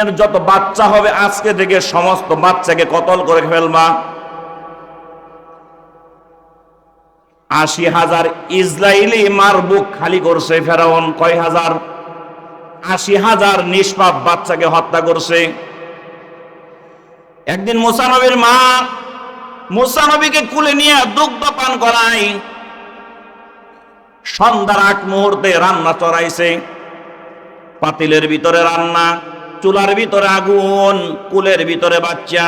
জমিনের যত বাচ্চা হবে, আজকে থেকে সমস্ত বাচ্চাকে কতল করে ফেলবা? আশি হাজার ইসরায়েলি মার বুক খালি করছে ফেরাউন, কয় হাজার? আশি হাজার নিষ্পাপ বাচ্চাকে হত্যা করছে। একদিন মুসানবীর মা মুসানবীকে কুলে নিয়ে দুগ্ধ পান করাই সন্ধ্যার আগ মুহূর্তে রান্না চড়াইছে। পাতিলের ভিতরে রান্না। চুলার ভিতরে আগুন, কুলের ভিতরে বাচ্চা।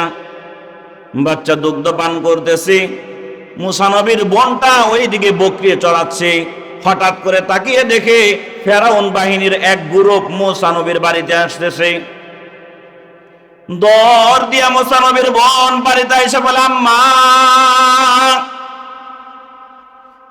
বাচ্চা দুগ্ধ পান করতেছে। মুসানবীর বনটা ওইদিকে বকরিয়ে চড়াচ্ছে। হঠাৎ করে তাকিয়ে দেখে ফেরাউন বাহিনীর এক গ্রুপ মুসানবীর বাড়িতে আসতেছে। দর দিয়া মুসানবীর বন বাড়িতে এসে বলে, আম্মা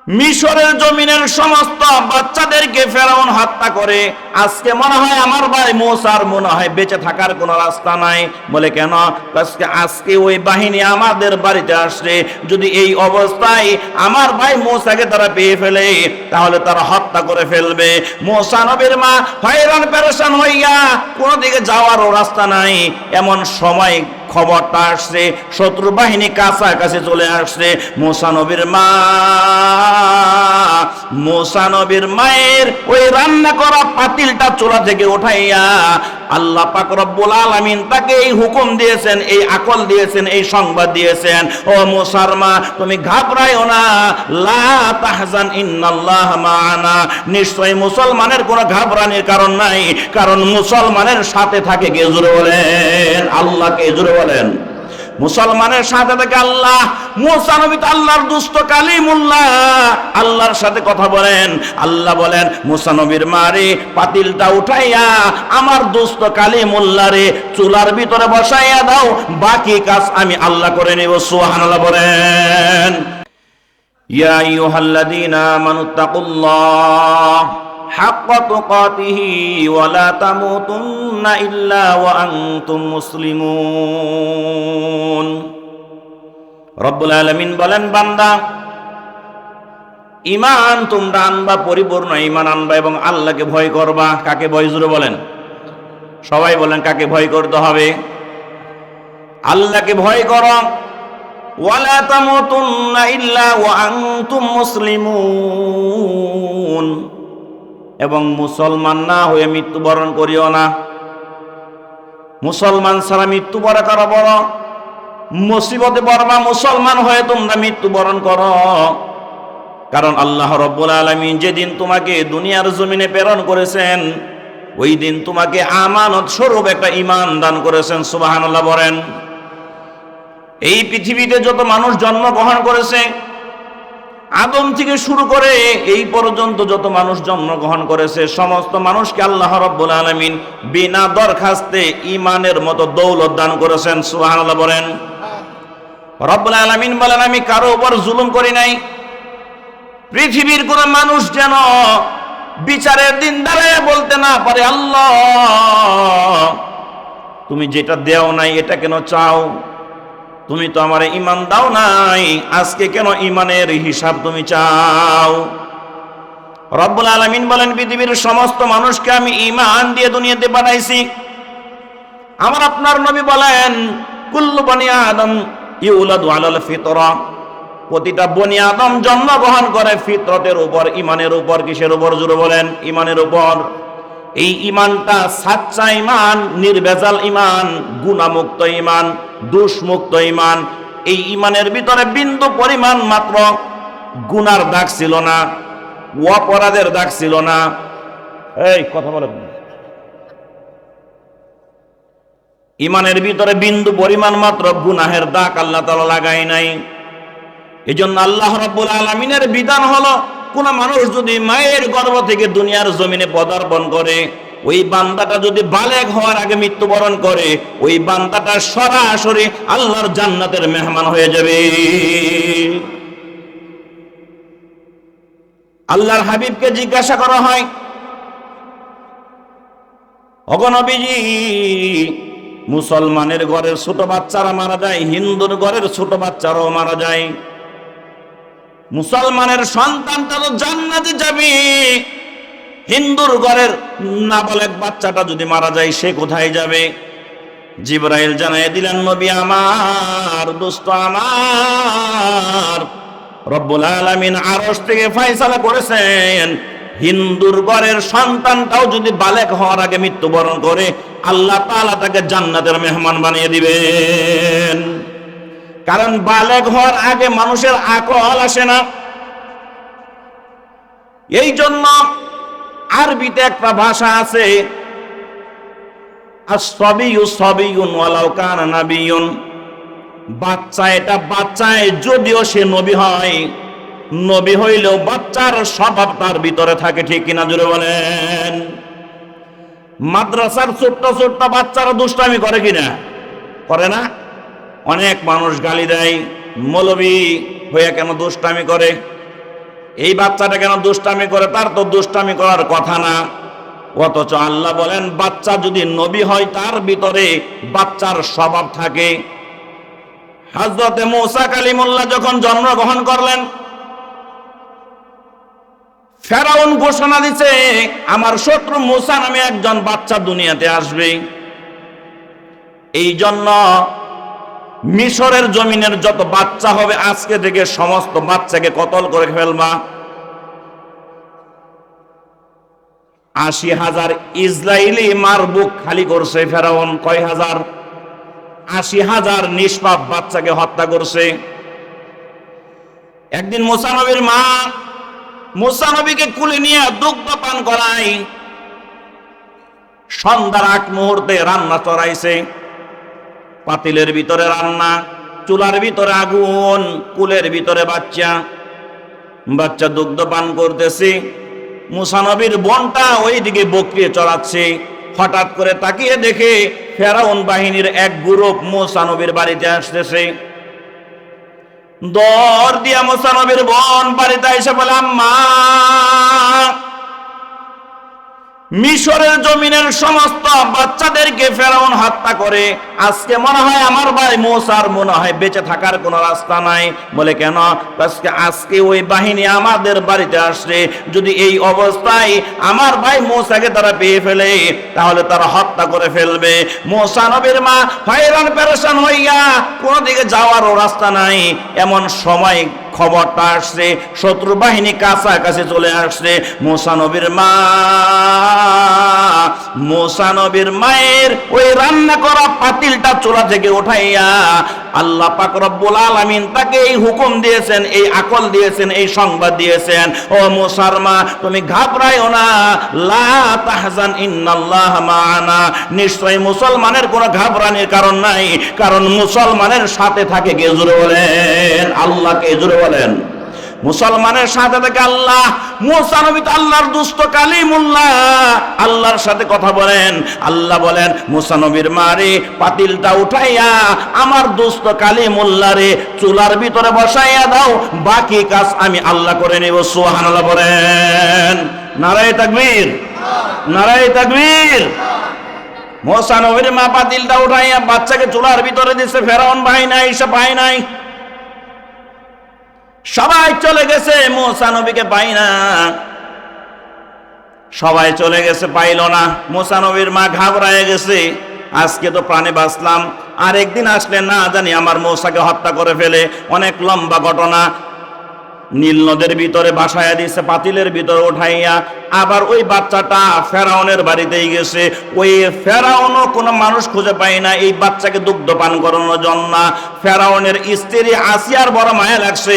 মিশরের জমিনের সমস্ত বাচ্চাদেরকে ফেরাউন হত্যা করে। আজকে মনে হয় আমার ভাই মোসার মনে হয়, বেঁচে থাকার কোনো রাস্তা নাই। বলে কেন? আজকে আজকে ওই বাহিনী আমাদের বাড়িতে আসছে। যদি এই অবস্থায় আমার ভাই মোসাকে তারা পেয়ে ফেলে, তাহলে তারা হত্যা করে ফেলবে। মোসা নবীর মা হয়রান, পেরেশান হইয়া কোনো দিকে যাওয়ারও রাস্তা নাই। এমন সময় খবরটা আসছে, শত্রু বাহিনী কাছাকাছি চলে আসছে। মোসা নবীর মা, মোসা নবীর মায়ের ওই রান্না করা পাতিলটা চোলা থেকে উঠাইয়া আল্লাহ পাক রব্বুল আলামিন তাকে এই হুকুম দিয়েছেন, এই আকল দিয়েছেন, এই সংবাদ দিয়েছেন। ও মোসার মা, তুমি ঘাবড়াইও না। লা তাহজান ইন্নাল্লাহ মাআনা। নিশ্চয়ই মুসলমানের কোনো ঘাবড়ানির কারণ নাই, কারণ মুসলমানের সাথে থাকে কে জুড়ে বলেন? আল্লাহকে জুড়ে বলেন, মুসলমানের সাথে থেকে আল্লাহ, মুসা নবী তো আল্লাহর দুষ্ট কালিমুল্লাহ। আল্লাহর সাথে কথা বলেন, আল্লাহ বলেন, মুসা নবীর মারে পাতিলটা উঠাইয়া আমার দুষ্ট কালিমুল্লাহ রে চুলার ভিতরে বসাইয়া দাও, বাকি কাজ আমি আল্লাহ করে নেব, সুবহানাল্লাহ বলেন। ইয়া আইয়ুহাল্লাযীনা আমানুত্তাকুল্লাহ حق تقاته ولا تموتن إلا وأنتم مسلمون রব্বুল আলমিন বলেন বান্দা ইমান তোমরা আনবা পরিপূর্ণ ইমান আনবা এবং আল্লাহকে ভয় করবা কাকে ভয় জুড়ে বলেন সবাই বলেন কাকে ভয় করতে হবে আল্লাহকে ভয় করো ওয়ালা তামুতুন্না ইল্লা ওয়া আনতুম মুসলিমুন এবং মুসলমান না হয়ে মৃত্যুবরণ করিও না। মুসলমান ছাড়া মৃত্যুবরণ করো বড়। মুসিবতে পড়বা মুসলমান হয়ে তোমরা মৃত্যুবরণ করো। কারণ আল্লাহ রব্বুল আলমী যেদিন তোমাকে দুনিয়ার জমিনে প্রেরণ করেছেন, ওই দিন তোমাকে আমানত স্বরূপ একটা ইমান দান করেছেন সুবাহান আল্লাহ বলেন। এই পৃথিবীতে যত মানুষ জন্মগ্রহণ করেছে আদম থেকে শুরু করে এই পর্যন্ত যত মানুষ জন্মগ্রহণ করেছে, সমস্ত মানুষকে আল্লাহ রব্বুল আলমিন বিনা দরখাস্তে ইমানের মতো দৌলত দান করেছেন। সুবহানাল্লাহ বলেন। রব্বুল আলমিন বলেন, আমি কারও উপর জুলুম করি নাই। পৃথিবীর কোন মানুষ যেন বিচারের দিন দাঁড়ায় বলতে না পারে, আল্লাহ, তুমি যেটা দেও নাই, এটা কেন চাও? তুমি তো আমার ইমান দাও নাই। আজকে কেন ইমানের হিসাব তুমি চাও? রব্বুল আলমিন বলেন, পৃথিবীর সমস্ত মানুষকে আমি ইমান দিয়ে দুনিয়াতে বানাইছি। আমার আপনার নবী বলেন, কুল্লু বনি আদম ইউলাদু আলাল ফিতরা। প্রতিটা বনি আদম জন্মগ্রহণ করে ফিতরতের উপর ইমানের উপর, কিসের উপর জুড়ে বলেন? ইমানের উপর। এই ইমানটা সাচ্চা ইমান, নির্বেজাল ইমান, গুণামুক্ত ইমান, দোষমুক্ত ইমান। এই ইমানের ভিতরে বিন্দু পরিমাণ মাত্র গুনার দাগ ছিল না, অপরাধের দাগ ছিল না। এই, কথা বলে। ইমানের ভিতরে বিন্দু পরিমাণ মাত্র গুনাহের দাগ আল্লাহ তালা লাগাই নাই। এই জন্য আল্লাহ রব্বুল আলমিনের বিধান হলো কোন মানুষ যদি মায়ের গর্ভ থেকে দুনিয়ার জমিনে পদার্পণ করে, ওই বান্দাটা যদি বালেগ হওয়ার আগে মৃত্যুবরণ করে, ওই বান্দাটা সরাসরি আল্লাহর জান্নাতের মেহমান হয়ে যাবে। আল্লাহর হাবিবকে জিজ্ঞাসা করা হয় অগনবীজি মুসলমানের ঘরের ছোট বাচ্চারা মারা যায়, হিন্দুর ঘরের ছোট বাচ্চারাও মারা যায়। মুসলমানের সন্তানটা তো জান্নাতে যাবে। হিন্দুর ঘরের নাবালেক বাচ্চাটা যদি মারা যায়, সে কোথায় যাবে? জিব্রাইল জানাই দিলেন, নবী আমার দুষ্ট আমার, রব্বুল আলামিন আরশ থেকে ফয়সালা করেছেন। হিন্দুর ঘরের সন্তানটাও যদি বালেক হওয়ার আগে মৃত্যুবরণ করে, আল্লাহ তাআলা তাকে জান্নাতের মেহমান বানিয়ে দিবেন। কারণ বালেক হওয়ার আগে মানুষের আকল আসে না। এই জন্য আরবিতে একটা ভাষা আছে বাচ্চা এটা বাচ্চায় যদিও সে নবী হয়, নবী হইলেও বাচ্চার স্বভাব তার ভিতরে থাকে, ঠিক কিনা জুড়ে বলেন? মাদ্রাসার ছোট্ট ছোট্ট বাচ্চারা দুষ্টামি করে কিনা? করে না? অনেক মানুষ গালি দেয়, মৌলবী হয়ে কেন দুষ্টামি করে? এই বাচ্চাটা কেন দুষ্টামি করে? তার তো দুষ্টামি করার কথা না। অথচ আল্লাহ বলেন, বাচ্চা যদি নবী হয়, তার ভিতরে বাচ্চার স্বভাব থাকে। হাজরতে মৌসা কালিমুল্লাহ যখন জন্মগ্রহণ করলেন, ফেরাউন ঘোষণা দিছে, আমার শত্রু মুসা নামে একজন বাচ্চা দুনিয়াতে আসবে। এই জন্য মিশরের জমিনের যত বাচ্চা হবে আজকে থেকে সমস্ত বাচ্চাকে কতল করে ফেলবা? আশি হাজার ইসরায়েলি মার বুক খালি করছে ফেরাউন, কয় হাজার? আশি হাজার নিষ্পাপ বাচ্চাকে হত্যা করছে। একদিন মুসানবীর মা মুসানবীকে কুলে নিয়ে দুগ্ধ পান করায়। সন্ধ্যার আগ মুহূর্তে রান্না চড়াইছে। পাতিলের ভিতরে রান্না, চুলার ভিতরে আগুন, কুলের ভিতরে বাচ্চা। বাচ্চা দুগ্ধ পান করতেছে মুসানবীর বনটা ওইদিকে বকরিয়ে চড়াচ্ছে। হঠাৎ করে তাকিয়ে দেখে ফেরাউন বাহিনীর এক গ্রুপ মুসানবীর বাড়িতে আসতেছে। দর দিয়া মুসানবীর বন বাড়িতে এসে বলে, আম্মা মিশরের জমিনের সমস্ত বাচ্চাদেরকে ফেরাউন হত্যা করে। আজকে মনে হয় আমার ভাই মোসার মনে হয় বেঁচে থাকার কোনো রাস্তা নাই। বলে কেন? আজকে আজকে ওই বাহিনী আমাদের বাড়িতে আসছে। যদি এই অবস্থায় আমার ভাই মোসাকে তারা পেয়ে ফেলে, তাহলে তারা হত্যা করে ফেলবে। মোসা নবীর মা হয়রান, পেরেশান হইয়া কোনো দিকে যাওয়ারও রাস্তা নাই। এমন সময় খবরটা আসছে, শত্রু বাহিনী কাছাকাছি চলে আসছে। মোসা নবীর মা, মোসা নবীর মায়ের ওই রান্না করা পাতিলটা চোলা থেকে উঠাইয়া আল্লাহ পাক রব্বুল আলামিন তাকে এই হুকুম দিয়েছেন, এই আকল দিয়েছেন, এই সংবাদ দিয়েছেন। ও মোসার মা, তুমি ঘাবড়াইও না। লা তাহজান ইন্নাল্লাহ মাআনা। নিশ্চয় মুসলমানের কোনো ঘাবড়ানির কারণ নাই, কারণ মুসলমানের সাথে থাকে জুড়ে বলেন, আল্লাহকে জুড়ে বলেন, মুসলমানের সাথে থেকে আল্লাহ, মুসা নবী তো আল্লাহর দুস্থ কালিমুল্লাহ। আল্লাহর সাথে কথা বলেন, আল্লাহ বলেন, মুসা নবীর মারে, পাতিলটা উঠাইয়া আমার দুস্থ কালিমুল্লাহ রে, চুলার ভিতরে বসাইয়া দাও, বাকি কাজ আমি আল্লাহ করে নেব, সুবহানাল্লাহ বলেন। নারায় তাকবীর, নারায়ে তাকবীর। মোসা মা পাতিলটা উঠাইয়া বাচ্চাকে চুলার ভিতরে দিছে, ফেরাউন ভাই নাই সে পাই নাই। সবাই চলে গেছে, মোসা নবীকে পাই না। সবাই চলে গেছে, পাইল না। মোসা নবীর মা ঘাবড়ায় গেছে। আজকে তো প্রাণে বাঁচলাম। আর একদিন আসলে না জানি আমার মৌসাকে হত্যা করে ফেলে। অনেক লম্বা ঘটনা। নীল নদের ভিতরে বাসায় দিয়েছে পাতিলের ভিতরে উঠাইয়া আবার ওই বাচ্চাটা ফেরাউনের বাড়িতেই গেছে। ওই ফেরাউনও কোনো মানুষ খুঁজে পায় না, এই বাচ্চাকে দুগ্ধ পান করানোর জন্য। ফেরাউনের স্ত্রী আসিয়ার বড় মায়া লাগছে।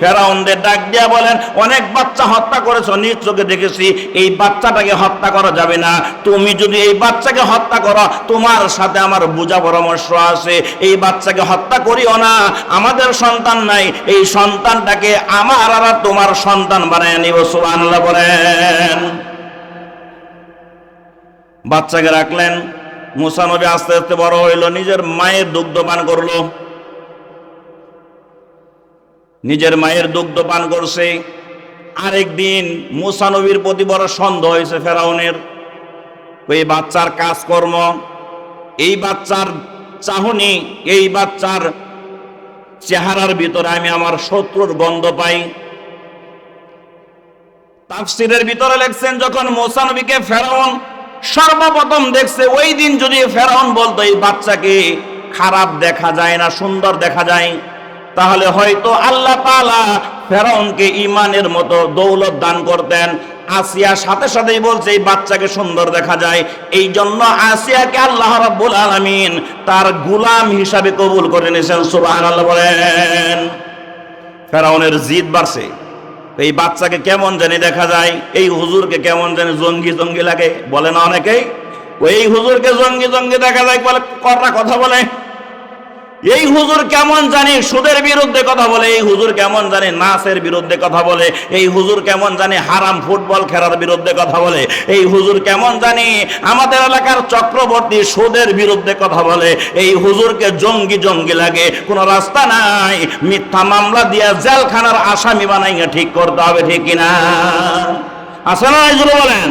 ফেরাউনদের ডাক দিয়া বলেন, অনেক বাচ্চা হত্যা করেছ, নিজ চোখে দেখেছি। এই বাচ্চাটাকে হত্যা করা যাবে না। তুমি যদি এই বাচ্চাকে হত্যা করো, তোমার সাথে আমার বুঝা পরামর্শ আছে। এই বাচ্চাকে হত্যা করিও না। আমাদের সন্তান নাই। এই সন্তানটাকে আমার আর তোমার সন্তান বানায় নিব সুবহানাল্লাহ বলেন। বাচ্চাকে রাখলেন, মুসা নবী আস্তে আস্তে বড় হইল, নিজের মায়ের দুগ্ধ পান করল। নিজের মায়ের দুগ্ধ পান করছে। আরেকদিন মুসা নবীর প্রতি বড় সন্দেহ হয়েছে ফেরাউনের। ওই বাচ্চার কাজকর্ম, এই বাচ্চার চাহনি, এই বাচ্চার চেহারার ভিতরে আমি আমার শত্রুর গন্ধ পাই। তাফসিরের ভিতরে লেখছেন, যখন মোসা নবীকে ফেরাউন সর্বপ্রথম দেখছে, ওই দিন যদি ফেরাউন বলতো, এই বাচ্চাকে খারাপ দেখা যায় না, সুন্দর দেখা যায়। তাহলে হয়তো আল্লাহ তাআলা ফেরাউনকে ইমানের মতো দৌলত দান করতেন। আসিয়া সাথে সাথেই বলছে, এই বাচ্চাকে সুন্দর দেখা যায়। এই জন্য আসিয়াকে আল্লাহ রাব্বুল আলামিন তার গুলাম হিসাবে কবুল করে নিয়েছেন। সুবহানাল্লাহ বলেন। ফেরাউনের জিদ বাড়ছে। এই বাচ্চাকে কেমন জানি দেখা যায়। এই হুজুরকে কেমন জানি জঙ্গি জঙ্গি লাগে। বলে না অনেকেই? ওই হুজুরকে জঙ্গি জঙ্গি দেখা যায় বলে কথা বলে। এই হুজুর কেমন জানি? সুদের বিরুদ্ধে কথা বলে, এই হুজুর কেমন জানি? নাচের বিরুদ্ধে কথা বলে, এই হুজুর কেমন জানি? হারাম ফুটবল খেলার বিরুদ্ধে কথা বলে, এই হুজুর কেমন জানি? আমাদের এলাকার চক্রবর্তী সুদের বিরুদ্ধে কথা বলে, এই হুজুরকে জঙ্গি জঙ্গি লাগে, কোনো রাস্তা নাই। মিথ্যা মামলা দিয়া জেলখানার আসামি বানাইয়া ঠিক করতে হবে, ঠিক কিনা? এগুলো বলেন?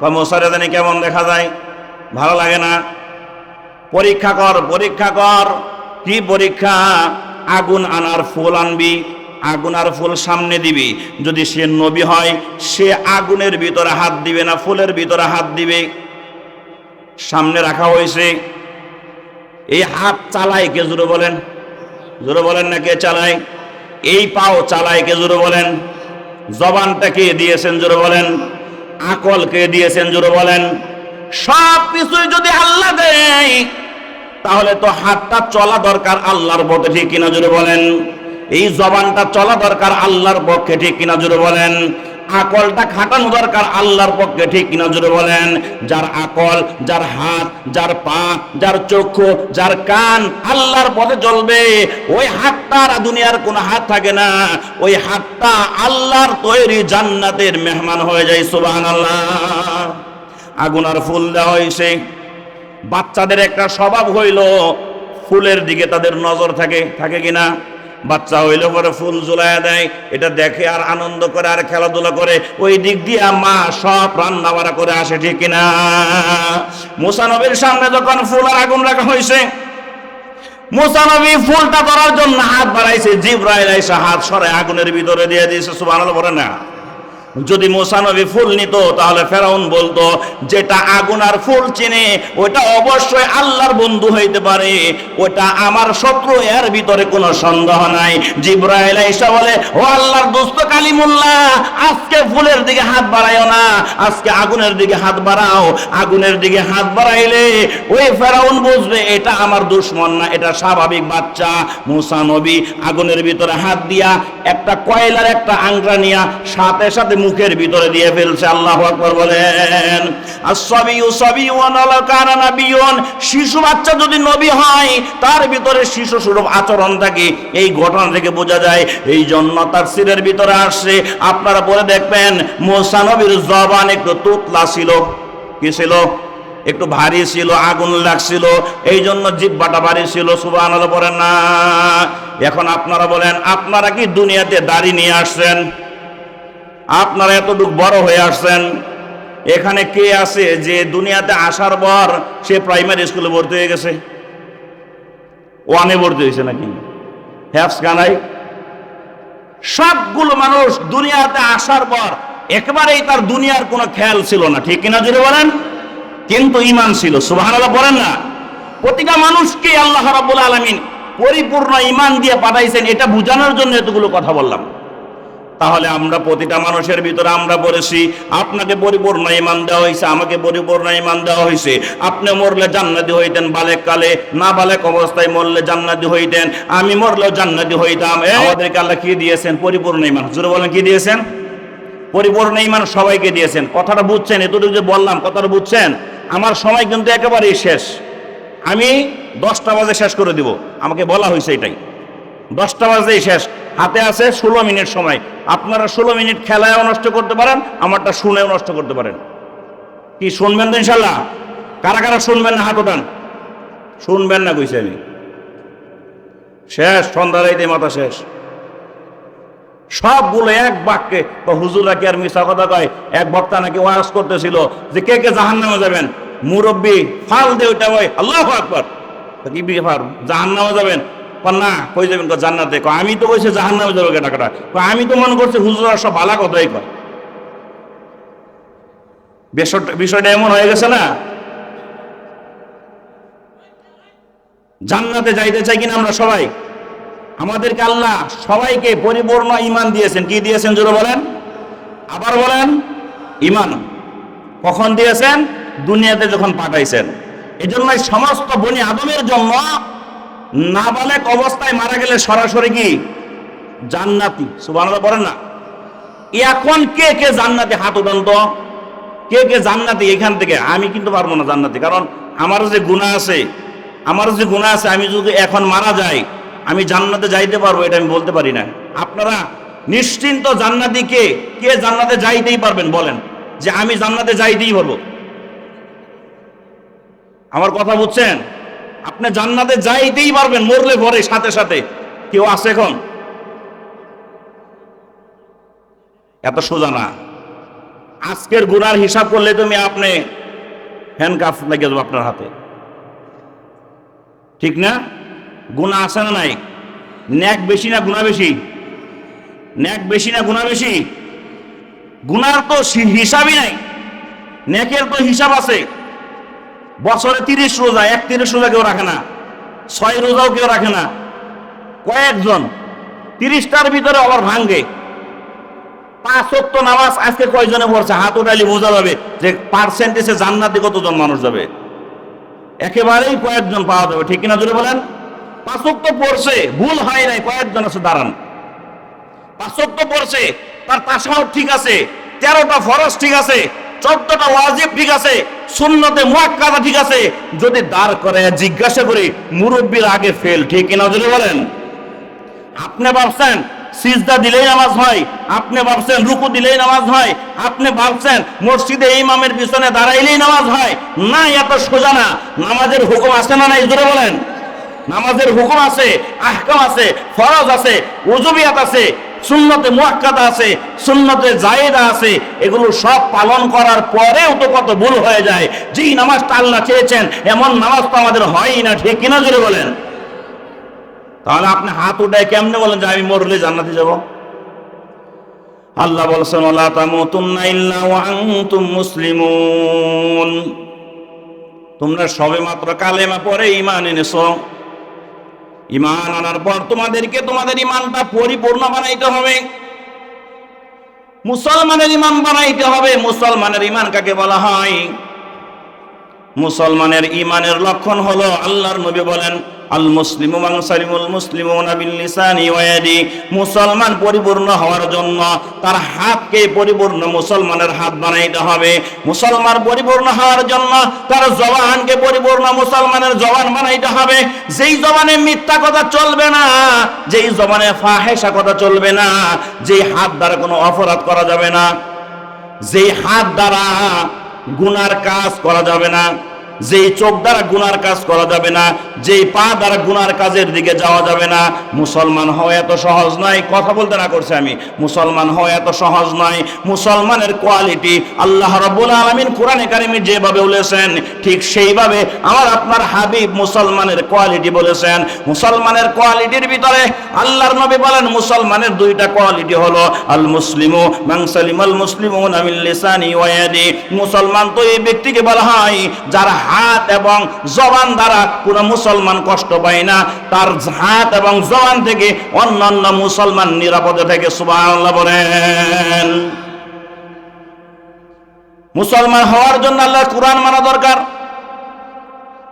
কর্মচারী জানি কেমন দেখা যায়? ভালো লাগে না? পরীক্ষা কর পরীক্ষা কর। কি পরীক্ষা? আগুন আনার ফুল আনবি, আগুন আর ফুল সামনে দিবি। যদি সে নবী হয়, সে আগুনের ভিতরে হাত দিবে না, ফুলের ভিতরে হাত দিবে। সামনে রাখা হয়েছে। এই হাত চালায় কে জুড়ে বলেন? জোরে বলেন না কে চালায়? এই পাও চালায় কে জোরে বলেন? জবানটা কে দিয়েছেন জোরে বলেন? আকল কে দিয়েছেন জোরে বলেন? সব কিছুই যদি আল্লাহ দেয় তাহলে তো হাতটা চলা দরকার আল্লাহর পথে, ঠিক কিনা জোরে বলেন? এই জবানটা চলা দরকার আল্লাহর পক্ষে, ঠিক কিনা জোরে বলেন? আকলটা খাটানো দরকার আল্লাহর পক্ষে, ঠিক কিনা জোরে বলেন? যার আকল, যার হাত, যার পা, যার চক্ষু, যার কান আল্লাহর পথে চলবে। ওই হাতটা আর দুনিয়ার কোনো হাত থাকে না। ওই হাতটা আল্লাহর তৈরি জান্নাতের মেহমান হয়ে যায়, সুবহানাল্লাহ। আগুন আর ফুল দেওয়া হয়েছে। বাচ্চাদের একটা স্বভাব হইল, ফুলের দিকে তাদের নজর থাকে থাকে কিনা? বাচ্চা হইলে পরে ফুল ঝুলাইয়া দেয়, এটা দেখে আর আনন্দ করে, আর খেলাধুলা করে। ওই দিক দিয়ে মা সব রান্না বাড়া করে আসে, ঠিক কিনা? মুসানবীর সামনে যখন ফুল আর আগুন রাখা হয়েছে মুসানবী ফুলটা ধরার জন্য হাত বাড়াইছে, জিব্রাইল এসে হাত সরে আগুনের ভিতরে দিয়ে দিয়েছে, সুবহানাল্লাহ বলে না। যদি মোসানবী ফুল নিত, তাহলে ফেরাউন বলতো, যেটা আগুন আর ফুল চিনে, ওটা অবশ্যই আল্লাহর বন্ধু হইতে পারে। ওটা আমার শত্রু, এর ভিতরে কোনো সন্দেহ নাই। জিব্রাইল আইসা বলে, ও আল্লাহর দোস্ত কালিমুল্লাহ, আজকে ফুলের দিকে হাত বাড়াইও না। আজকে আগুনের দিকে হাত বাড়াও। আগুনের দিকে হাত বাড়াইলে ওই ফেরাউন বুঝবে, এটা আমার দুশ্মন না, এটা স্বাভাবিক বাচ্চা। মুসা নবী আগুনের ভিতরে হাত দিয়া একটা কয়লার একটা আংরা নিয়া সাথে সাথে মুখের ভিতরে দিয়ে ফেলছে, আল্লাহ আকবর বলেন শিশু বাচ্চা যদি নবী হয়, তার ভিতরে শিশু স্বরূপ আচরণ থাকে। এই ঘটনা থেকে বোঝা যায়, এই জন্য তার সিরের ভিতরে আসছে। আপনারা পরে দেখবেন, মোসা নবীর জবান একটু তুতলা ছিল। কি ছিল? একটু ভারী ছিল, আগুন লাগছিল। এই জন্য জিব্বাটা ভারী ছিল সুবাহ বলেন না। এখন আপনারা বলেন, আপনারা কি দুনিয়াতে দাড়ি নিয়ে আসছেন? আপনারা এতটুকু বড় হয়ে আসছেন। এখানে কে আছে যে দুনিয়াতে আসার পর সে প্রাইমারি স্কুলে ভর্তি হয়ে গেছে? ওয়ানে ভর্তি হয়েছে নাকি? হ্যাপস গানাই সবগুলো মানুষ দুনিয়াতে আসার পর একবারেই তার দুনিয়ার কোনো খেয়াল ছিল না। ঠিক কিনা জুড়ে বলেন? কিন্তু ইমান ছিল। সুবহানাল্লাহ বলেন না। প্রতিটা মানুষকে আল্লাহ রাব্বুল আলামিন পরিপূর্ণ ইমান দিয়ে পাঠাইছেন। এটা বোঝানোর জন্য এতগুলো কথা বললাম। তাহলে আমরা প্রতিটা মানুষের ভিতরে আমরা বলেছি আপনাকে পরিপূর্ণ ইমান দেওয়া হয়েছে, আমাকে পরিপূর্ণ ইমান দেওয়া হয়েছে। আপনি মরলে জান্নাতি হইতেন বালেক কালে, না বালেক অবস্থায় মরলে জান্নাতি হইতেন। আমি মরলেও জান্নাতি হইতাম। আমাদেরকে আল্লাহ কি দিয়েছেন? পরিপূর্ণ ইমান জোরে বলেন, কি দিয়েছেন? পরিপূর্ণ ইমান সবাইকে দিয়েছেন। কথাটা বুঝছেন? এতটুকু যে বললাম, কথাটা বুঝছেন? আমার সময় কিন্তু একেবারেই শেষ। আমি দশটা বাজে শেষ করে দিব। আমাকে বলা হয়েছে এটাই। দশটা বাজেই শেষ। হাতে আছে ষোলো মিনিট সময়। আপনারা ষোলো মিনিট খেলায়ও নষ্ট করতে পারেন, আমারটা শুনেও নষ্ট করতে পারেন। কি শুনবেন তো ইনশাল্লাহ? কারা কারা শুনবেন না হাত ওঠান? শুনবেন না কইছে আমি। শেষ সন্ধ্যা রাইতে মাথা শেষ। সবগুলো এক বাক্যে তো হুজুরা কি আর মিশা কথা কয়? এক বক্তা নাকি ওয়াজ করতেছিল যে কে কে জাহান নামে যাবেন? মুরব্বী, ফাল দে ওইটা ওই আল্লাহ আকবর। কি ব্যাপার জাহান নামে যাবেন? না, কই যাবেন? আমি তো কইছে যাবে আমি তো মনে করছি সব কথাই বিষয়টা- এমন হয়ে গেছে না? জান্নাতে যাইতে চাই কিনা আমরা সবাই? আমাদেরকে আল্লাহ সবাইকে পরিপূর্ণ ইমান দিয়েছেন। কি দিয়েছেন জোরে বলেন? আবার বলেন ইমান কখন দিয়েছেন? দুনিয়াতে যখন পাঠাইছেন। এই জন্য সমস্ত বনি আদমের জন্য নাবালেক অবস্থায় মারা গেলে সরাসরি কি? জান্নাতি। সুবহানাল্লাহ বলেন না। এখন কে কে জান্নাতি হাত উঠান তো কে কে জান্নাতি এখান থেকে? আমি কিন্তু পারব না জান্নাতি, কারণ আমার যে গুণা আছে, আমার যে গুণা আছে, আমি যদি এখন মারা যাই, আমি জান্নাতে যাইতে পারব, এটা আমি বলতে পারি না। আপনারা নিশ্চিন্ত জান্নাতি কে? কে জান্নাতে যাইতেই পারবেন, বলেন। যে আমি জান্নাতে যাইতেই পারব। আমার কথা বুঝছেন? আপনি জান্নাতে যাইতেই পারবেন, মরলে পরে সাথে সাথে। কেউ আছে এখন? এত সোজা না। আজকের গুনার হিসাব করলে তুমি আপনি হ্যান্ডকাফ লেগে যাব আপনার হাতে। ঠিক না? গুণা আছে না নাই? ন্যাক বেশি না গুণা বেশি? ন্যাক বেশি না গুণা বেশি? গুনার তো হিসাবই নাই। ন্যাকের তো হিসাব আছে। বছরে তিরিশ রোজা, এক তিরিশ রোজা কেউ রাখে না। ছয় রোজাও কেউ রাখে না। কয়েকজন, তিরিশটার ভিতরে আবার ভাঙ্গে পাঁচ ওয়াক্ত নামাজ আজকে কয়জনে পড়ছে? হাত উঠালি বোঝা যাবে যে পার্সেন্টেজে জান্নাতে কতজন মানুষ যাবে। একেবারেই কয়েকজন পাওয়া যাবে, ঠিক কিনা জুড়ে বলেন? পাঁচ ওয়াক্ত পড়ছে, ভুল হয় নাই, কয়েকজন আছে, দাঁড়ান। পাঁচ ওয়াক্ত পড়ছে, তার তাসাও ঠিক আছে, তেরোটা ফরজ ঠিক আছে চোদ্দটা ওয়াজিব ঠিক আছে শূন্যতে মুয়াক্কাদা ঠিক আছে, যদি দাঁড় করে জিজ্ঞাসা করি, মুরব্বীর আগে ফেল ঠিক কিনা জুড়ে বলেন। আপনি ভাবছেন সিজদা দিলেই নামাজ হয়, আপনি ভাবছেন রুকু দিলেই নামাজ হয়, আপনি ভাবছেন মসজিদে ইমামের পিছনে দাঁড়াইলেই নামাজ হয়, না এত সোজা না, নামাজের হুকুম আছে না নাই জোরে বলেন। নামাজের হুকুম আছে, আহকাম আছে, ফরজ আছে, উজুবিয়াত আছে সুন্নতে মুয়াক্কাদা আছে, সুন্নতে জায়েদা আছে, এগুলো সব পালন করার পরেও তো কত ভুল হয়ে যায়। যেই নামাজটা আল্লাহ চেয়েছেন, এমন নামাজ তো আমাদের হয়ই না, ঠিক কিনা জোরে বলেন? তাহলে আপনি হাত উঠায় কেমনে বলেন যে আমি মরলে জান্নাতে যাব? আল্লাহ বলছেন, ওয়ালা তামুতুন্না ইল্লা ওয়া আনতুম মুসলিমুন। তোমরা সবে মাত্র কালেমা পরে ঈমান এনেছো। ঈমান আনার পর তোমাদেরকে তোমাদের ইমানটা পরিপূর্ণ বানাইতে হবে। মুসলমানের ইমান বানাইতে হবে। মুসলমানের ইমান কাকে বলা হয়? মুসলমানের ইমানের লক্ষণ হলো আল্লাহর নবী বলেন আল মুসলিমু মান সালিমুল মুসলিমুনা বিল লিসানি ওয়া মুসলমান পরিপূর্ণ হওয়ার জন্য তার হাতকে পরিপূর্ণ মুসলমানের হাত বানাইতে হবে। মুসলমান পরিপূর্ণ হওয়ার জন্য তার জবানকে পরিপূর্ণ মুসলমানের জবান বানাইতে হবে। যেই জবানে মিথ্যা কথা চলবে না, যেই জবানে ফাহেসা কথা চলবে না, যেই হাত দ্বারা কোনো অপরাধ করা যাবে না, যেই হাত দ্বারা গুনার কাজ করা যাবে না। যেই চোখ দ্বারা গুনার কাজ করা যাবে না, যেই পা দ্বারা গুনার কাজের দিকে যাওয়া যাবে না, মুসলমান হওয়া এত সহজ নয়, কথা বলতে না করছে আমি, মুসলমান হওয়া এত সহজ নয়, মুসলমানের কোয়ালিটি আল্লাহ রাব্বুল আলামিন কোরআনে কারিমে যেভাবে বলেছেন, ঠিক সেইভাবে আমার আপনার হাবিব মুসলমানের কোয়ালিটি বলেছেন। মুসলমানের কোয়ালিটির ভিতরে আল্লাহর নবী বলেন, মুসলমানের দুইটা কোয়ালিটি হলো আল মুসলিমু মাংসালিমাল মুসলিমুন আমিল লিসানি ওয়া ইয়াদি। মুসলমান তো এই ব্যক্তিকে বলা হয়, যার হাত এবং জবান দ্বারা কোন মুসলমান কষ্ট পায় না। তার হাত এবং জবান থেকে অন্যান্য মুসলমান নিরাপদে থেকে, সুবহানাল্লাহ বলেন। মুসলমান হওয়ার জন্য আল্লাহ কোরআন মানা দরকার।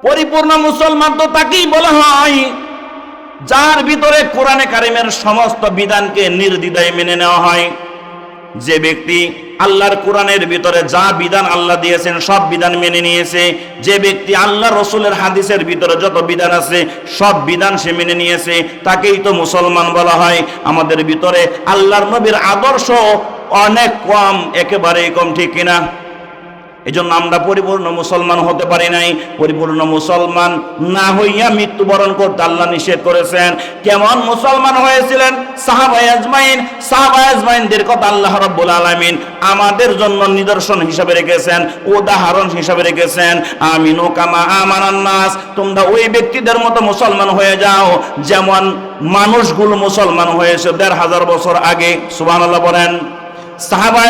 পরিপূর্ণ মুসলমান তো তাকেই বলা হয়, যার ভিতরে কোরআনে কারিমের সমস্ত বিধানকে নির্দ্বিধায় মেনে নেওয়া হয়। যে ব্যক্তি আল্লাহর কোরআনের ভিতরে যা বিধান আল্লাহ দিয়েছেন, সব বিধান মেনে নিয়েছে, যে ব্যক্তি আল্লাহ রসুলের হাদিসের ভিতরে যত বিধান আছে, সব বিধান সে মেনে নিয়েছে, তাকেই তো মুসলমান বলা হয়। আমাদের ভিতরে আল্লাহর নবীর আদর্শ অনেক কম, একেবারেই কম, ঠিক কিনা? এই জন্য আমরা পরিপূর্ণ মুসলমান হতে পারি নাই। পরিপূর্ণ মুসলমান না হইয়া মৃত্যুবরণ করতে আল্লাহ নিষেধ করেছেন। কেমন মুসলমান হয়েছিলেন? সাহাবাই আজমাইন। সাহাবাই আজমাইনদের কথা আল্লাহ রাব্বুল আলামিন আমাদের জন্য নিদর্শন হিসাবে রেখেছেন, উদাহরণ হিসাবে রেখেছেন। আমিনু কামা আমানান নাস। তোমরা ওই ব্যক্তিদের মতো মুসলমান হয়ে যাও। যেমন মানুষগুলো মুসলমান হয়েছে দেড় হাজার বছর আগে। সুবহানাল্লাহ বলেন। সাহাবা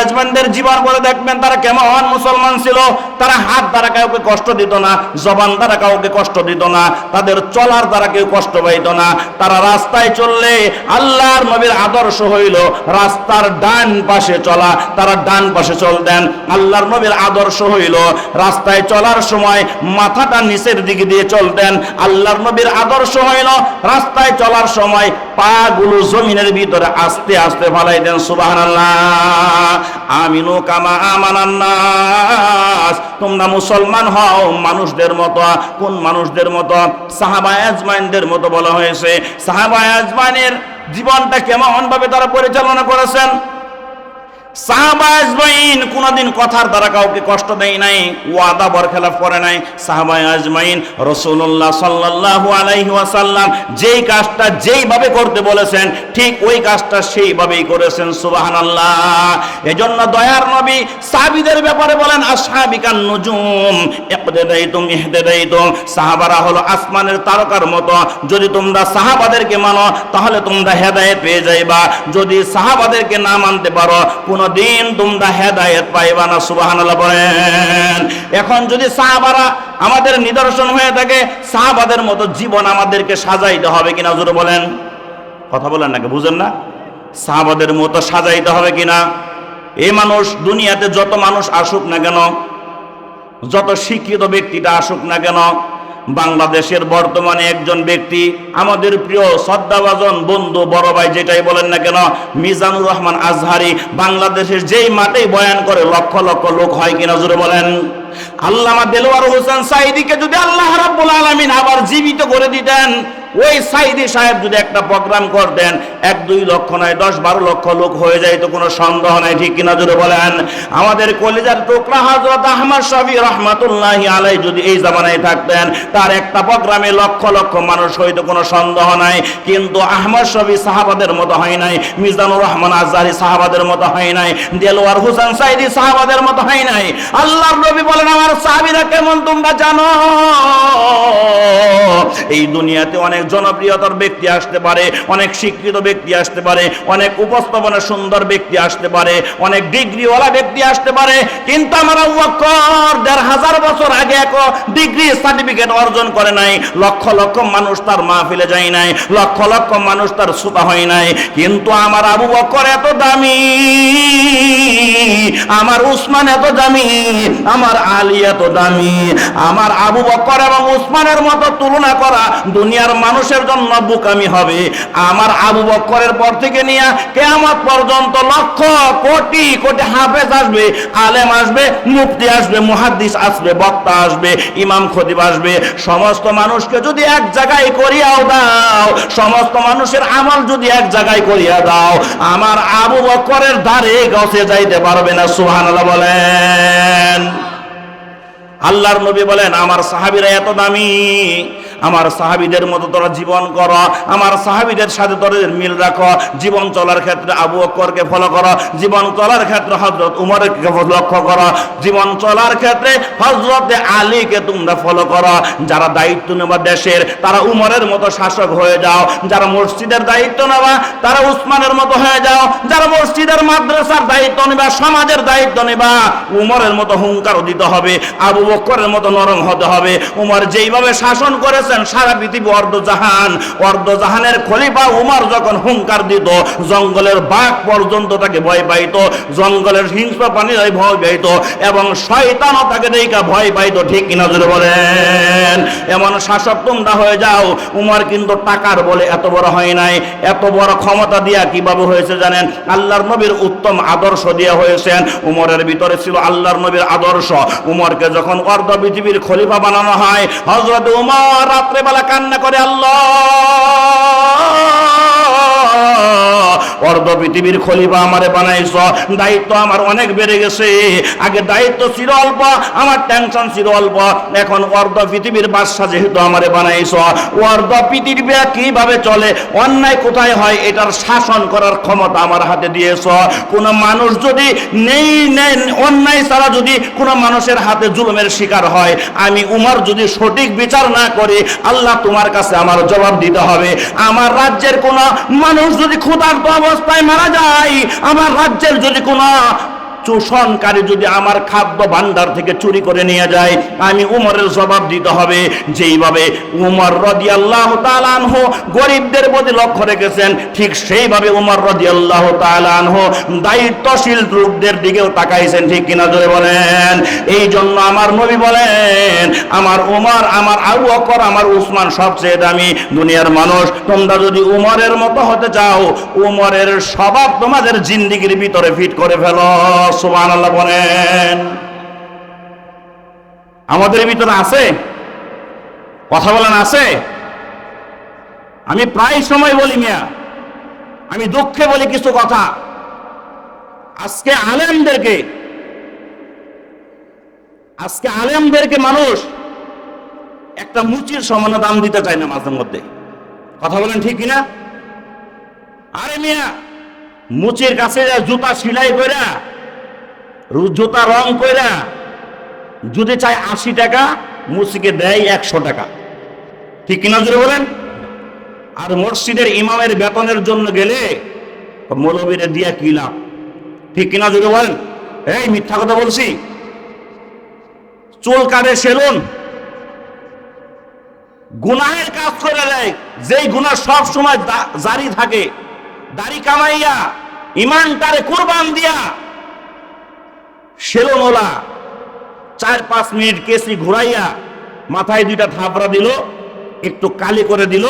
জীবন বলে দেখবেন, তারা কেমন মুসলমান ছিল, তারা হাত দ্বারা কাউকে কষ্ট দিত না, জবান দ্বারা কাউকে কষ্ট দিত না, তাদের চলার দ্বারা কেউ কষ্ট পাইত না। তারা রাস্তায় চললে আল্লাহর নবীর আদর্শ হইল রাস্তার ডান পাশে চলা, তারা ডান পাশে চলতেন, আল্লাহর নবীর আদর্শ হইল রাস্তায় চলার সময় মাথাটা নিচের দিকে দিয়ে চলতেন, আল্লাহর নবীর আদর্শ হইল রাস্তায় চলার সময় পা গুলো জমিনের ভিতরে আস্তে আস্তে ফালাই দেন সুবহানাল্লাহ। আমিনু কামা আমানান্নাস তোমরা মুসলমান হও, মানুষদের মতো। কোন মানুষদের মতো? সাহাবা আজমাইনদের মতো বলা হয়েছে। সাহাবা আজমাইনের জীবনটা কেমন ভাবে তারা পরিচালনা করেছেন? সাহাবা আজমাইন কোনদিন কথার দ্বারা কাউকে কষ্ট দেয় নাই, ওয়াদা বরখেলাফ করে নাই। সাহাবা আজমাইন রসুল্লাহ সাল্লাল্লাহু আলাইহি ওয়াসাল্লাম যেই কাজটা যেইভাবে করতে বলেছেন, ঠিক ওই কাজটা সেইভাবেই করেছেন এজন্য দয়ার নবী সাহাবীদের ব্যাপারে বলেন, আসহাবিকান ইহতাদাইতুম সাহাবারা হলো আসমানের তারকার মতো। যদি তোমরা সাহাবাদেরকে মানো, তাহলে তোমরা হেদায়েত পেয়ে যাইবা। যদি সাহাবাদেরকে না মানতে পারো কোনদিন তোমরা হেদায়েত পাইবা না, সুবহানাল্লাহ বলেন। এখন যদি সাহাবারা আমাদের নিদর্শন হয়ে থাকে, সাহাবাদের মতো জীবন আমাদেরকে সাজাইতে হবে কিনা জোরে বলেন। কথা বলেন নাকি, বুঝেন না? সাহাবাদের মতো সাজাইতে হবে কিনা? এ মানুষ দুনিয়াতে যত মানুষ আসুক না কেন, যত শিক্ষিত ব্যক্তিটা আসুক না কেন বাংলাদেশের বর্তমানে একজন ব্যক্তি, আমাদের প্রিয় শ্রদ্ধাভাজন বন্ধু, বড় ভাই যেটাই বলেন না কেন, মিজানুর রহমান আজহারি, বাংলাদেশের যেই মাঠেই বয়ান করে লক্ষ লক্ষ লোক হয় কিনা জোরে বলেন। আল্লামা দেলোয়ার হোসেন সাইদিকে যদি আল্লাহ রাব্বুল আলামিন আবার জীবিত করে দিতেন, ওই সাইদি সাহেব যদি একটা প্রোগ্রাম করতেন, এক, দুই লক্ষ নয়, দশ, বারো লক্ষ লোক হয়ে যায় তো কোনো সন্দেহ নাই, ঠিক কিনা বলেন? আমাদের কলিজার টুকরা হজরত আহমদ শফি রহমাতুল্লাহি আলাই যদি এই জামানায় থাকতেন, তার একটা প্রোগ্রামে লক্ষ লক্ষ মানুষ হয়তো কোনো সন্দেহ নাই। কিন্তু আহমদ শফি সাহাবাদের মতো হয় নাই, মিজানুর রহমান আজহারি সাহাবাদের মতো হয় নাই, দেলোয়ার হুসেন সাইদি সাহাবাদের মতো হয় নাই। আল্লাহর নবী বলেন আমার সাহাবীরা কেমন তোমরা জানো? এই দুনিয়াতে অনেক জনপ্রিয়তার ব্যক্তি আসতে পারে, অনেক শিক্ষিত ব্যক্তি আসতে পারে, অনেক উপস্থাপনা সুন্দর ব্যক্তি আসতে পারে, অনেক ডিগ্রিওয়ালা ব্যক্তি আসতে পারে। কিন্তু আমার আবু বকর দেড় হাজার বছর আগে এক ডিগ্রি সার্টিফিকেট অর্জন করে নাই। লক্ষ লক্ষ মানুষ তার মাহফিলে যায় নাই, লক্ষ লক্ষ মানুষ তার শ্রোতা হয় নাই। কিন্তু আমার আবু বকর এত দামি, আমার উসমান এত দামি, আমার আলী এত দামি। আমার আবু বকর এবং উসমানের মতো তুলনা করা দুনিয়ার মানুষের জন্য বুকামি হবে। আমার আবু বকরের পর থেকে নিয়ে পর্যন্ত লক্ষ কোটি কোটি হাফেজ আসবে, আলেম আসবে, মুফতি আসবে, মুহাদ্দিস আসবে, বক্তা আসবে, ইমাম খতিব আসবে। সমস্ত মানুষকে যদি এক জায়গায় করিয়াও দাও, সমস্ত মানুষের আমল যদি এক জায়গায় করিয়া দাও, আমার আবু বকরের দ্বারে গছে যাইতে পারবে না, সুবহানাল্লাহ বলেন। আল্লাহর নবী বলেন আমার সাহাবিরা এত দামি। আমার সাহাবীদের মতো তোরা জীবন কর, আমার সাহাবীদের সাথে তোদের মিল রাখো, জীবন চলার ক্ষেত্রে আবু বকরকে ফলো করো, জীবন চলার ক্ষেত্রে হযরত উমরকে লক্ষ্য করো, জীবন চলার ক্ষেত্রে হযরত আলীকে তোমরা ফলো করো। যারা দায়িত্ব নেবা দেশের, তারা উমরের মতো শাসক হয়ে যাও। যারা মসজিদের দায়িত্ব নেবা, তারা উসমানের মতো হয়ে যাও। যারা মসজিদের মাদ্রাসার দায়িত্ব নেবা, সমাজের দায়িত্ব নেবা। উমরের মতো হুঙ্কার দিতে হবে, আবু বকরের মতো নরম হতে হবে। উমর যেইভাবে শাসন করেছেন সারা পৃথিবী অর্ধজাহান। অর্ধজাহানের খলিফা উমর যখন হুঙ্কার দিত, জঙ্গলের বাঘ পর্যন্ত তাকে ভয় পাইত, জঙ্গলের হিংস্র প্রাণীরাই ভয় পাইত, এবং শয়তানও তাকে দেখা ভয় পাইত, ঠিক কিনা জোরে বলেন? এমন শাসক তোমরা হয়ে যাও, উমর কিন্তু টাকার বলে এত বড় হয় নাই। এত বড় ক্ষমতা দিয়া কীভাবে হয়েছে জানেন? আল্লাহর নবীর উত্তম আদর্শ দিয়া হয়েছেন। উমরের ভিতরে ছিল আল্লাহর নবীর আদর্শ। উমরকে যখন অর্ধ পৃথিবীর খলিফা বানানো হয় হজরত উমর রাত্রেবেলা কান্না করে আল্লাহ! অর্ধ পৃথিবীর খলিফা আমারে বানাইছ। দায়িত্ব আমার অনেক বেড়ে গেছে। আগে দায়িত্ব ছিল অল্প, আমার টেনশন ছিল অল্প। এখন অর্ধ পৃথিবীর বাদশা যেহেতু আমারে বানাইছ, অর্ধ পৃথিবী কীভাবে চলে, অন্যায় কোথায় হয়, এটার শাসন করার ক্ষমতা আমার হাতে দিয়েছ। কোন মানুষ যদি নেই নেই, অন্যায় ছাড়া যদি কোনো মানুষের হাতে জুলুমের শিকার হয়, আমি উমর যদি সঠিক বিচার না করি, আল্লাহ তোমার কাছে আমার জবাব দিতে হবে। আমার রাজ্যের কোন মানুষ যদি ক্ষুধার্ত অবস্থায় মারা যায় আমার রাজ্যের যদি কোনো চোষণকারী যদি আমার খাদ্য ভান্ডার থেকে চুরি করে নিয়ে যায়, আমি উমরের জবাব দিতে হবে, যেইভাবে উমর রদি আল্লাহ তালানহ গরিবদের প্রতি লক্ষ্য রেখেছেন, ঠিক সেইভাবে উমর রদি আল্লাহ তালানহ দায়িত্বশীল লোকদের দিকেও তাকাইছেন, ঠিক কিনা জোরে বলেন? এই জন্য আমার নবী বলেন, আমার উমর, আমার আবু অকর আমার উসমান সবচেয়ে দামি দুনিয়ার মানুষ। তোমরা যদি উমরের মতো হতে চাও, উমরের স্বভাব তোমাদের জিন্দিগির ভিতরে ফিট করে ফেলো। সুবহান আল্লাহ বলেন। আমাদের ভিতরে আছে? কথা বলেন আছে? আমি প্রায় সময় বলি মিয়া, আমি দুঃখে বলি কিছু কথা। আজকে আলেমদেরকে আজকে আলেমদেরকে মানুষ একটা মুচির সমান দাম দিতে চায় না মাঝে মধ্যে। কথা বলেন ঠিক কিনা? আরে মিয়া, মুচির কাছে জুতা সিলাই কইরা রু- জুতা রং কইরা যদি চাই আশি টাকা মুচিকে দেয় একশো টাকা। ঠিক কিনা জুড়ে বলেন? আর মসজিদের ইমামের বেতনের জন্য গেলে মৌলবীরে দিয়া কি লাভ? ঠিক কিনা জুড়ে বলেন? এই মিথ্যা কথা বলছি। চুল কাটে সেলুন। গুনাহের কাজ করে দেয়। যেই গুনাহ সব সময় জারি থাকে। দাড়ি কামাইয়া ইমানটারে কুরবান দিয়া সেলুনওয়ালা চার পাঁচ মিনিট কেসি ঘুরাইয়া মাথায় দুইটা থাপড়া দিল, একটু কালি করে দিল,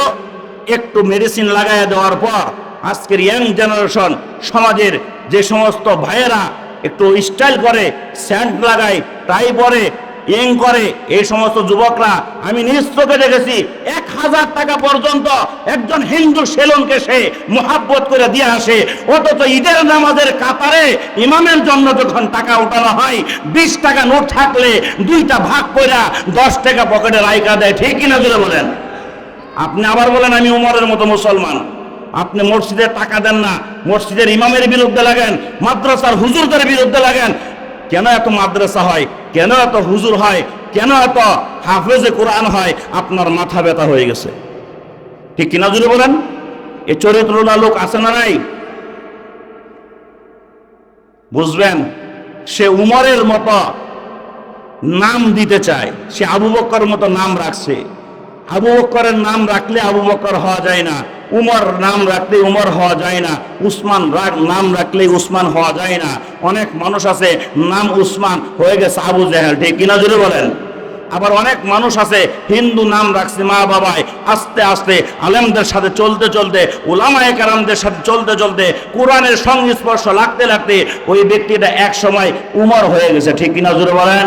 একটু মেডিসিন লাগাইয়া দেওয়ার পর আজকের ইয়াং জেনারেশন সমাজের যে সমস্ত ভাইয়েরা একটু স্টাইল করে স্যান্ড লাগায় টাই পরে ইং করে এই সমস্ত যুবকরা, আমি নিজ চোখে দেখেছি, এক হাজার টাকা পর্যন্ত একজন হিন্দু সেলুনকে সে মোহাব্বত করে দিয়ে আসে। অথচ ঈদের নামাজের কাতারে ইমামের জন্য যখন টাকা উঠানো হয়, বিশ টাকা নোট থাকলে দুইটা ভাগ করে দশ টাকা পকেটে রাইকা দেয়, ঠিক কিনা জুড়ে বলেন? আপনি আবার বলেন, আমি উমরের মতো মুসলমান। আপনি মসজিদে টাকা দেন না, মসজিদের ইমামের বিরুদ্ধে লাগেন, মাদ্রাসার হুজুরদের বিরুদ্ধে লাগেন। কেন এত মাদ্রাসা হয়? কেন এত হুজুর হয়? কেন এত হাফেজে কোরআন হয়? আপনার মাথা ব্যথা হয়ে গেছে। ঠিক কিনা জুড়ে বলেন? এ চরিত্রটা লোক আছে না নাই? বুঝবেন, সে উমরের মতো নাম দিতে চায়। সে আবু বক্কর মতো নাম রাখছে। আবু বক্করের নাম রাখলে আবু বক্কর হওয়া যায় না, উমর নাম রাখলে উমর হওয়া যায় না, উসমান নাম রাখলে উসমান হওয়া যায় না। অনেক মানুষ আছে, নাম উসমান হয়ে গেছে আবু জাহেল, ঠিক কিনা জুড়ে বলেন? আবার অনেক মানুষ আছে, হিন্দু নাম রাখছে মা বাবায়, আস্তে আস্তে আলেমদের সাথে চলতে চলতে ওলামায়ে কারামদের সাথে চলতে চলতে কোরআনের সংস্পর্শ লাগতে লাগতে ওই ব্যক্তিটা এক সময় উমর হয়ে গেছে, ঠিক কিনা জুড়ে বলেন?